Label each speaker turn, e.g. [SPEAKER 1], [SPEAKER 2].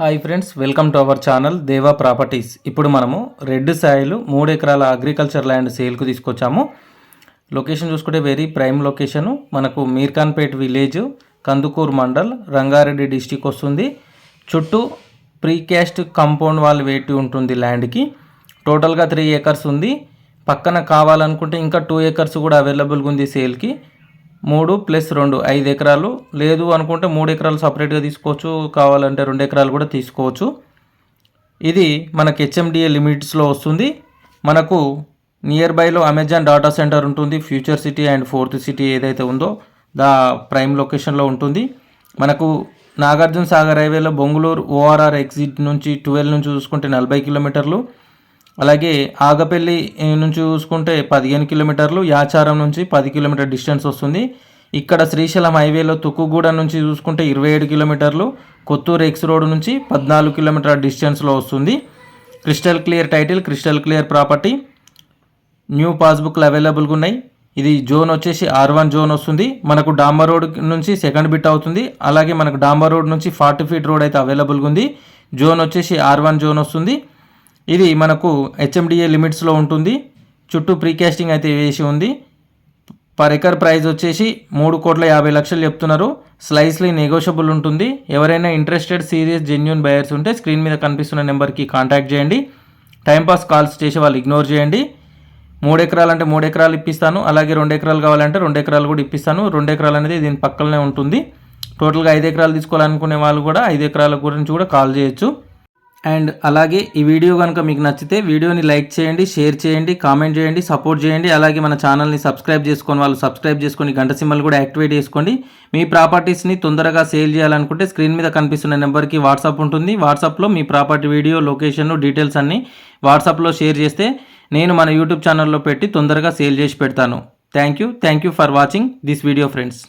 [SPEAKER 1] Hi friends welcome to our channel Deva properties. ఇప్పుడు మనము red Sailu మూడు ఎకరాల అగ్రికల్చర్ ల్యాండ్ సేల్కు తీసుకొచ్చాము. లొకేషన్ చూసుకుంటే వెరీ ప్రైమ్ లొకేషను. మనకు మీర్ఖాన్పేట్ విలేజ్ కందుకూరు మండల్ రంగారెడ్డి డిస్టిక్ వస్తుంది. చుట్టూ ప్రీకాస్ట్ కాంపౌండ్ వాల్ వేటి ఉంటుంది ల్యాండ్కి. టోటల్గా త్రీ ఏకర్స్ ఉంది. పక్కన కావాలనుకుంటే ఇంకా టూ ఏకర్స్ కూడా అవైలబుల్గా ఉంది సేల్కి. మూడు ప్లస్ రెండు ఐదు ఎకరాలు. లేదు అనుకుంటే మూడు ఎకరాలు సపరేట్గా తీసుకోవచ్చు. కావాలంటే రెండు ఎకరాలు కూడా తీసుకోవచ్చు. ఇది మనకు హెచ్ఎండిఏ లిమిట్స్లో వస్తుంది. మనకు నియర్ బైలో అమెజాన్ డాటా సెంటర్ ఉంటుంది. Future city and fourth city ఏదైతే ఉందో దా ప్రైమ్ లొకేషన్లో ఉంటుంది. మనకు నాగార్జున సాగర్ హైవేలో బొంగుళూరు ఓఆర్ఆర్ ఎగ్జిట్ నుంచి ట్వెల్వ్ నుంచి చూసుకుంటే నలభై కిలోమీటర్లు. అలాగే ఆగపల్లి నుంచి చూసుకుంటే పదిహేను కిలోమీటర్లు యాచారం నుంచి పది కిలోమీటర్ డిస్టెన్స్ వస్తుంది. ఇక్కడ శ్రీశైలం హైవేలో తుక్కుగూడ నుంచి చూసుకుంటే ఇరవై ఏడు కిలోమీటర్లు కొత్తూరు ఎక్స్ రోడ్ నుంచి పద్నాలుగు కిలోమీటర్ డిస్టెన్స్లో వస్తుంది. Crystal clear title crystal clear property. New పాస్బుక్లు అవైలబుల్గా ఉన్నాయి. ఇది జోన్ వచ్చేసి ఆర్ వన్ జోన్ వస్తుంది. మనకు డాంబర్ రోడ్ నుంచి సెకండ్ బిట్ అవుతుంది. అలాగే మనకు డాంబర్ రోడ్ నుంచి ఫార్టీ ఫీట్ రోడ్ అయితే అవైలబుల్గా ఉంది. జోన్ వచ్చేసి ఆర్ వన్ జోన్ వస్తుంది. ఇది మనకు హెచ్ఎండిఏ లిమిట్స్లో ఉంటుంది. చుట్టూ ప్రీకాస్టింగ్ అయితే వేసి ఉంది. పర్ ఎకర్ ప్రైస్ వచ్చేసి మూడు కోట్ల యాభై లక్షలు చెప్తున్నారు. స్లైస్లీ నెగోషియబుల్ ఉంటుంది. ఎవరైనా ఇంట్రెస్టెడ్ సీరియస్ జెన్యున్ బయర్స్ ఉంటే స్క్రీన్ మీద కనిపిస్తున్న నెంబర్కి కాంటాక్ట్ చేయండి. టైంపాస్ కాల్స్ చేసి వాళ్ళు ఇగ్నోర్ చేయండి. మూడు ఎకరాలు అంటే మూడు ఎకరాలు ఇప్పిస్తాను. అలాగే రెండు ఎకరాలు కావాలంటే రెండు ఎకరాలు కూడా ఇప్పిస్తాను. రెండు ఎకరాలు అనేది దీని పక్కనే ఉంటుంది. టోటల్గా ఐదు ఎకరాలు తీసుకోవాలనుకునే వాళ్ళు కూడా ఐదు ఎకరాల గురించి కూడా కాల్ చేయొచ్చు. అండ్ అలాగే ఈ వీడియో కనుక మీకు నచ్చితే వీడియోని లైక్ చేయండి షేర్ చేయండి కామెంట్ చేయండి సపోర్ట్ చేయండి. అలాగే మన ఛానల్ని సబ్స్క్రైబ్ చేసుకొని వాళ్ళు సబ్స్క్రైబ్ చేసుకొని గంట సింబల్ కూడా యాక్టివేట్ చేసుకోండి. మీ ప్రాపర్టీస్ని తొందరగా సేల్ చేయాలనుకుంటే స్క్రీన్ మీద కనిపిస్తున్న నెంబర్కి వాట్సాప్ ఉంటుంది. వాట్సాప్లో మీ ప్రాపర్టీ వీడియో లొకేషన్ డీటెయిల్స్ అన్నీ వాట్సాప్లో షేర్ చేస్తే నేను మన యూట్యూబ్ ఛానల్లో పెట్టి తొందరగా సేల్ చేసి పెడతాను. Thank you. Thank you for watching this video friends.